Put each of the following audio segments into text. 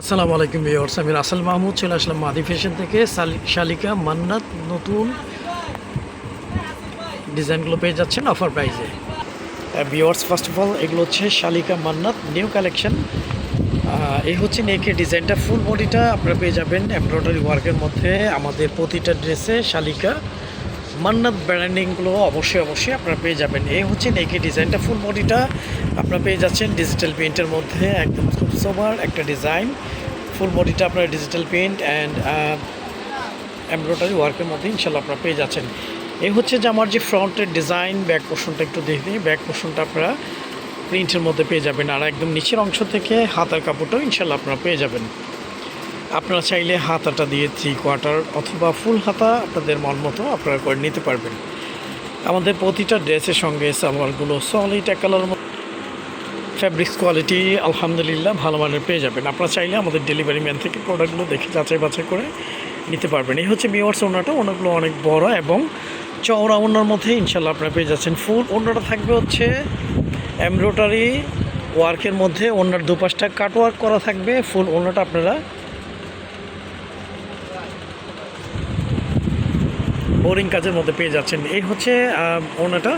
আসসালামু আলাইকুম ভিউয়ার্স, আমি রাসেল মাহমুদ, চলে আসলাম মাদি ফ্যাশন থেকে। শালিকা, মান্নাত, নতুন ডিজাইনগুলো পেয়ে যাচ্ছেন অফার প্রাইসে। ভিউয়ার্স ফার্স্ট অফ অল এগুলো হচ্ছে শালিকা, মান্নাত নিউ কালেকশন এই হচ্ছে নেকের ডিজাইনটা। ফুল বডিটা আপনারা পেয়ে যাবেন এমব্রয়ডারি ওয়ার্কের মধ্যে। আমাদের প্রতিটা ড্রেসে শালিকা মান্নাত ব্র্যান্ডিংগুলো অবশ্যই অবশ্যই আপনারা পেয়ে যাবেন। এই হচ্ছে নেকের ডিজাইনটা ফুল বডিটা আপনারা পেয়ে যাচ্ছেন ডিজিটাল পেইন্টের মধ্যে, একদম খুব সোবার একটা ডিজাইন ফুল বডিটা আপনারা ডিজিটাল পেইন্ট অ্যান্ড এমব্রয়ডারি ওয়ার্কের মধ্যে ইনশাল্লাহ আপনারা পেয়ে যাচ্ছেন। এই হচ্ছে যে আমার যে ফ্রন্টের ডিজাইন ব্যাক পোর্শনটা একটু দেখে। ব্যাক পোর্শনটা আপনারা প্রিন্টের মধ্যে পেয়ে যাবেন। আর একদম নিচের অংশ থেকে হাতার কাপড়টাও ইনশাল্লাহ আপনারা পেয়ে যাবেন। আপনারা চাইলে হাতাটা দিয়ে থ্রি কোয়ার্টার অথবা ফুল হাতা আপনাদের মন মতো আপনারা করে নিতে পারবেন। আমাদের প্রতিটা ড্রেসের সঙ্গে সালোয়ারগুলো সলিড এক কালার ফ্যাব্রিক্স কোয়ালিটি আলহামদুলিল্লাহ ভালো মানের পেয়ে যাবেন। আপনারা চাইলে আমাদের ডেলিভারি ম্যান থেকে প্রোডাক্টগুলো দেখে যাচাই বাছাই করে নিতে পারবেন। এই হচ্ছে বিওয়ার্স ওনাটা। ওনাগুলো অনেক বড় এবং চওড়া ওনার মধ্যে ইনশাল্লাহ আপনারা পেয়ে যাচ্ছেন। ফুল ওনাটা থাকবে হচ্ছে এমব্রয়ডারি ওয়ার্কের মধ্যে ওনার দুপাশটা কাট ওয়ার্ক করা থাকবে। ফুল ওনাটা আপনারা বোরিং কাজের মধ্যে পেয়ে যাচ্ছেন। এই হচ্ছে ওনাটা।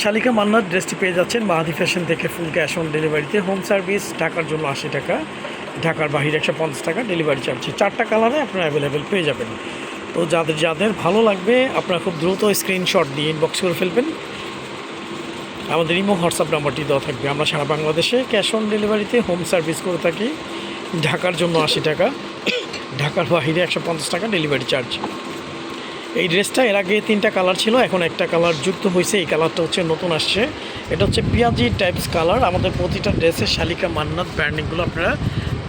শালিকা মান্নার ড্রেসটি পেয়ে যাচ্ছেন মাহাদি ফ্যাশন থেকে ফুল ক্যাশ অন ডেলিভারিতে হোম সার্ভিস ঢাকার জন্য আশি টাকা, ঢাকার বাহিরে একশো পঞ্চাশ টাকা ডেলিভারি চার্জ চারটা কালারে আপনারা অ্যাভেলেবেল পেয়ে যাবেন। তো যাদের যাদের ভালো লাগবে, আপনারা খুব দ্রুত স্ক্রিনশট দিয়ে ইনবক্স করে ফেলবেন। আমাদের ইমো, হোয়াটসঅ্যাপ নাম্বারটি দেওয়া থাকবে। আমরা সারা বাংলাদেশে ক্যাশ অন ডেলিভারিতে হোম সার্ভিস করে থাকি। ঢাকার জন্য আশি টাকা, ঢাকার বাহিরে একশো পঞ্চাশ টাকা ডেলিভারি চার্জ এই ড্রেসটা এর আগে তিনটা কালার ছিল, এখন একটা কালার যুক্ত হয়েছে এই কালারটা হচ্ছে নতুন আসছে। এটা হচ্ছে পিয়াজি টাইপস কালার আমাদের প্রতিটা ড্রেসের শালিকা মান্নাত ব্র্যান্ডিংগুলো আপনারা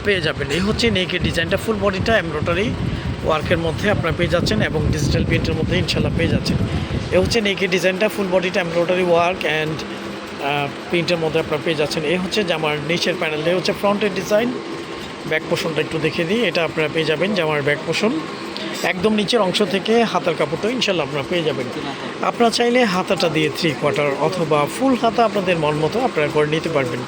পেয়ে যাবেন। এই হচ্ছে নেকের ডিজাইনটা ফুল বডিটা এমব্রয়ডারি ওয়ার্কের মধ্যে আপনারা পেয়ে যাচ্ছেন এবং ডিজিটাল প্রিন্টের মধ্যে ইনশাল্লাহ পেয়ে যাচ্ছেন। এ হচ্ছে নেকের ডিজাইনটা ফুল বডিটা এমব্রয়ডারি ওয়ার্ক অ্যান্ড প্রিন্টের মধ্যে আপনারা পেয়ে যাচ্ছেন। এই হচ্ছে জামার নিচের প্যানেল এই হচ্ছে ফ্রন্টের ডিজাইন ব্যাক পোষণটা একটু দেখে দিই। এটা আপনারা পেয়ে যাবেন জামার ব্যাক পোষণ। একদম নিচের অংশ থেকে হাতার কাপড়টা ইনশাল্লাহ আপনারা পেয়ে যাবেন। আপনারা চাইলে হাতাটা দিয়ে থ্রি কোয়ার্টার অথবা ফুল হাতা আপনাদের মন মতো আপনারা করে নিতে পারবেন।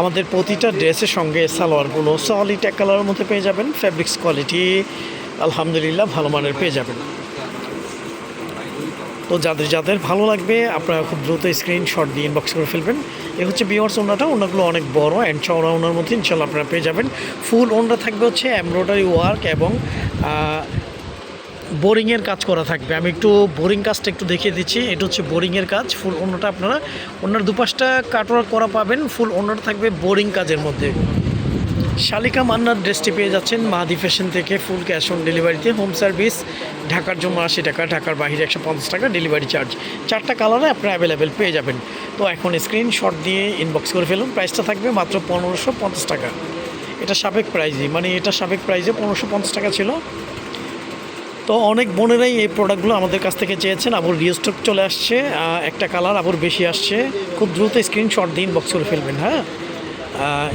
আমাদের প্রতিটা ড্রেসের সঙ্গে সালোয়ারগুলো সলিড এক কালারের মধ্যে পেয়ে যাবেন। ফ্যাব্রিক্স কোয়ালিটি আলহামদুলিল্লাহ ভালো মানের পেয়ে যাবেন। তো যাদের যাদের ভালো লাগবে, আপনারা খুব দ্রুত স্ক্রিনশট দিয়ে ইনবক্স করে ফেলবেন। এ হচ্ছে বিয়ার্স ওনাটা ওনাগুলো অনেক বড় অ্যান্ড চওড়া ওনার মধ্যে ইনশাল্লাহ আপনারা পেয়ে যাবেন। ফুল ওনটা থাকবে হচ্ছে এমব্রয়ডারি ওয়ার্ক এবং বোরিংয়ের কাজ করা থাকবে। আমি একটু বোরিং কাজটা একটু দেখিয়ে দিচ্ছি। এটা হচ্ছে বোরিংয়ের কাজ। ফুল অন্যটা আপনারা অন্যার দুপাশটা কাটওয়ার্ক করা পাবেন। ফুল অন্যটা থাকবে বোরিং কাজের মধ্যে। শালিকা মান্নার ড্রেসটি পেয়ে যাচ্ছেন। মাহাদি ফ্যাশন থেকে ফুল ক্যাশ অন ডেলিভারিতে হোম সার্ভিস ঢাকার জন্য আশি টাকা, ঢাকার বাহিরে একশো পঞ্চাশ টাকা ডেলিভারি চার্জ চারটা কালারে আপনারা অ্যাভেলেবেল পেয়ে যাবেন। তো এখন স্ক্রিনশট দিয়ে ইনবক্স করে ফেলুন প্রাইসটা থাকবে মাত্র পনেরোশো পঞ্চাশ টাকা। এটা সাবেক প্রাইজই মানে এটা সাবেক প্রাইজে পনেরোশো পঞ্চাশ টাকা ছিল। তো অনেক বোনেরাই এই প্রোডাক্টগুলো আমাদের কাছ থেকে চেয়েছেন আবার রিস্টক চলে আসছে একটা কালার আবার বেশি আসছে। খুব দ্রুত স্ক্রিনশট দিন বক্স করে ফেলবেন হ্যাঁ?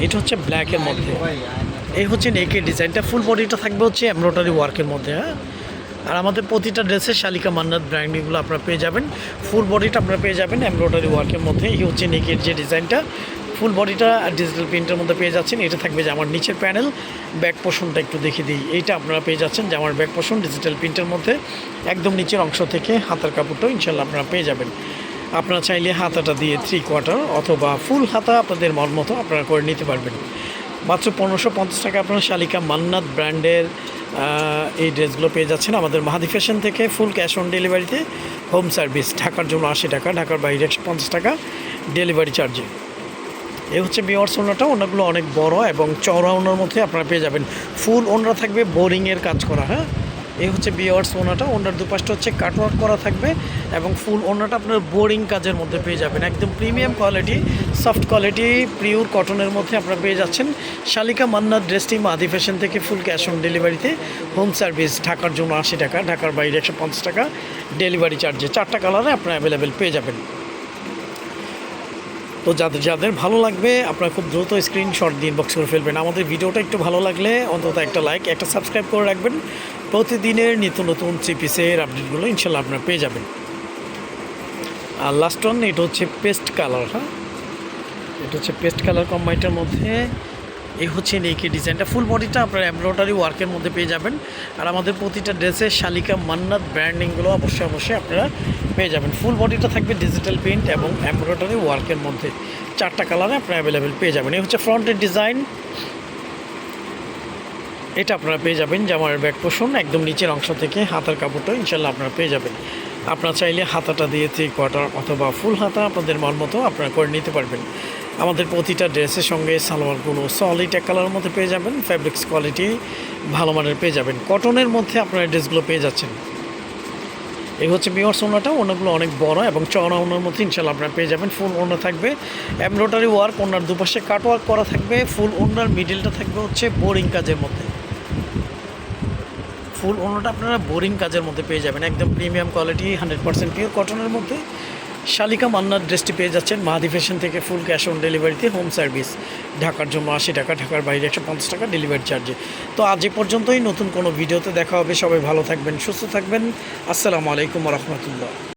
এটা হচ্ছে ব্ল্যাকের মধ্যে। এই হচ্ছে নেকের ডিজাইনটা ফুল বডিটা থাকবে হচ্ছে এমব্রয়ডারি ওয়ার্কের মধ্যে হ্যাঁ? আর আমাদের প্রতিটা ড্রেসের শালিকা মান্নাত ব্র্যান্ডিংগুলো আপনারা পেয়ে যাবেন। ফুল বডিটা আপনারা পেয়ে যাবেন এমব্রয়ডারি ওয়ার্কের মধ্যে। এই হচ্ছে নেকের যে ডিজাইনটা ফুল বডিটা ডিজিটাল প্রিন্টের মধ্যে পেয়ে যাচ্ছেন। এটা থাকবে যে আমার নিচের প্যানেল ব্যাক পোষণটা একটু দেখে দিই। এইটা আপনারা পেয়ে যাচ্ছেন যে আমার ব্যাক পোষণ ডিজিটাল প্রিন্টের মধ্যে। একদম নিচের অংশ থেকে হাতার কাপড়টাও ইনশাল্লাহ আপনারা পেয়ে যাবেন। আপনারা চাইলে হাতাটা দিয়ে থ্রি কোয়ার্টার অথবা ফুল হাতা আপনাদের মন মতো আপনারা করে নিতে পারবেন। মাত্র পনেরোশো পঞ্চাশ টাকা আপনারা শালিকা মান্নাত ব্র্যান্ডের এই ড্রেসগুলো পেয়ে যাচ্ছেন আমাদের মাহাদি ফ্যাশন থেকে ফুল ক্যাশ অন ডেলিভারিতে, হোম সার্ভিস, ঢাকার জন্য আশি টাকা, ঢাকার বাইরে একশো পঞ্চাশ টাকা ডেলিভারি চার্জে। এই হচ্ছে বিওয়ার্স ওনাটা, ওনাগুলো অনেক বড় এবং চওড়া ওনার মধ্যে আপনারা পেয়ে যাবেন। ফুল ওনরা থাকবে বোরিংয়ের কাজ করা হ্যাঁ? এই হচ্ছে বিয়ার্স ওনাটা ওনার দুপাশটা হচ্ছে কাটওয়ার্ক করা থাকবে এবং ফুল ওনাটা আপনার বোরিং কাজের মধ্যে পেয়ে যাবেন। একদম premium quality soft quality pure কটনের মধ্যে আপনারা পেয়ে যাচ্ছেন। শালিকা মান্নার ড্রেসটি মাদি ফ্যাশন থেকে ফুল ক্যাশ অন ডেলিভারিতে হোম সার্ভিস ঢাকার জন্য আশি টাকা, ঢাকার বাইরে একশো পঞ্চাশ টাকা ডেলিভারি চার্জে চারটা কালারে আপনারা অ্যাভেলেবেল পেয়ে যাবেন। তো যাদের যাদের ভালো লাগবে, আপনারা খুব দ্রুত স্ক্রিনশট দিয়ে ইনবক্স করে ফেলবেন। আমাদের ভিডিওটা একটু ভালো লাগলে অন্তত একটা লাইক একটা সাবস্ক্রাইব করে রাখবেন। প্রতিদিনের নিত্য নতুন চিপিসের আপডেটগুলো ইনশাল্লাহ আপনারা পেয়ে যাবেন। আর লাস্ট ওয়ান এটা হচ্ছে পেস্ট কালার হ্যাঁ? এটা হচ্ছে পেস্ট কালার কম্বাইটার মধ্যে। এই হচ্ছে নেকি ডিজাইনটা ফুল বডিটা আপনার এমব্রয়ডারি ওয়ার্কের মধ্যে পেয়ে যাবেন। আর আমাদের প্রতিটা ড্রেসের শালিকা মান্নাত ব্র্যান্ডিংগুলো অবশ্যই অবশ্যই আপনারা পেয়ে যাবেন। ফুল বডিটা থাকবে ডিজিটাল প্রিন্ট এবং এমব্রয়ডারি ওয়ার্কের মধ্যে। চারটা কালারে আপনারা অ্যাভেলেবেল পেয়ে যাবেন। এই হচ্ছে ফ্রন্টের ডিজাইন এটা আপনারা পেয়ে যাবেন জামার ব্যাক পোষণ একদম নিচের অংশ থেকে হাতার কাপড়টা ইনশাল্লাহ আপনারা পেয়ে যাবেন। আপনারা চাইলে হাতাটা দিয়ে থ্রি কোয়ার্টার অথবা ফুল হাতা আপনাদের মন মতো আপনারা করে নিতে পারবেন। আমাদের প্রতিটা ড্রেসের সঙ্গে সালোয়ারগুলো সলিড এক কালারের মধ্যে পেয়ে যাবেন ফ্যাব্রিক্স কোয়ালিটি ভালো মানের পেয়ে যাবেন। কটনের মধ্যে আপনারা ড্রেসগুলো পেয়ে যাচ্ছেন। এই হচ্ছে বিয়ার সোনাটা ওনাগুলো অনেক বড় এবং চওড়া ওনার মধ্যে ইনশাল্লাহ আপনারা পেয়ে যাবেন। ফুল ওনা থাকবে। এমব্রয়ডারি ওয়ার্ক ওনার দুপাশে কাট ওয়ার্ক করা থাকবে। ফুল ওনার মিডিলটা থাকবে হচ্ছে বোরিং কাজের মধ্যে। ফুল ওনাটা আপনারা বোরিং কাজের মধ্যে পেয়ে যাবেন। একদম premium quality, hundred percent pure কটনের মধ্যে শালিকা মান্নার ড্রেসটি পেয়ে যাচ্ছেন। মাহাদি ফ্যাশন থেকে ফুল ক্যাশ অন ডেলিভারিতে হোম সার্ভিস ঢাকার জন্য আশি টাকা, ঢাকার বাইরে একশো পঞ্চাশ টাকা ডেলিভারি চার্জে তো আজ এ পর্যন্তই, নতুন কোনো ভিডিওতে দেখা হবে। সবাই ভালো থাকবেন, সুস্থ থাকবেন। আসসালামু আলাইকুম রহমতুল্লাহ।